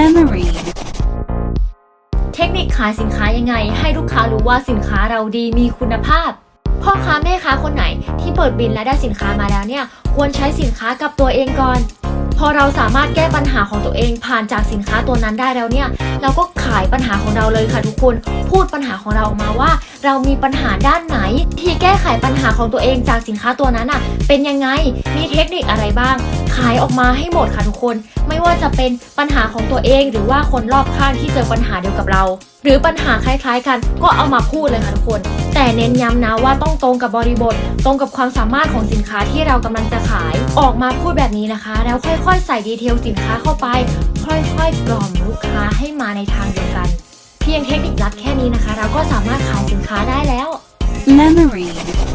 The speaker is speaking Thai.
memory, เทคนิคขายสินค้ายังไง ให้ลูกค้ารู้ว่าสินค้าเราดีมีคุณภาพ พ่อค้าแม่ค้าคนไหนที่เปิดบินและได้สินค้ามาแล้วเนี่ย ควรใช้สินค้ากับตัวเองก่อน พอเราสามารถแก้ปัญหาของตัวเองผ่านจากสินค้าตัวนั้นได้แล้วเนี่ย เราก็ขายปัญหาของเราเลยค่ะทุกคน พูดปัญหาของเราออกมาว่า เรามีปัญหาด้านไหนที่ ก้ไขปัญหาของตัวเองจากสินค้าตัวนั้นอะเป็นยังไง มีเทคนิคอะไรบ้าง ขายออกมาให้หมดค่ะทุกคน ไม่ว่าจะเป็นปัญหาของตัวเอง หรือว่าคนรอบข้างที่เจอปัญหาเดียวกับเรา หรือปัญหาคล้ายๆ กันก็เอามาพูดเลยค่ะทุกคน แต่เน้นย้ำนะว่าต้องตรงกับบริบท ตรงกับความสามารถของสินค้าที่เรากำลังจะขาย ออกมาพูดแบบนี้นะคะ แล้วค่อยๆ ใส่ดีเทลสินค้าเข้าไป ค่อยๆกล่อมลูกค้าให้มาในทางเดียวกัน เพียงเทคนิคลัดแค่นี้นะคะ เราก็สามารถขายสินค้าได้แล้ว memory,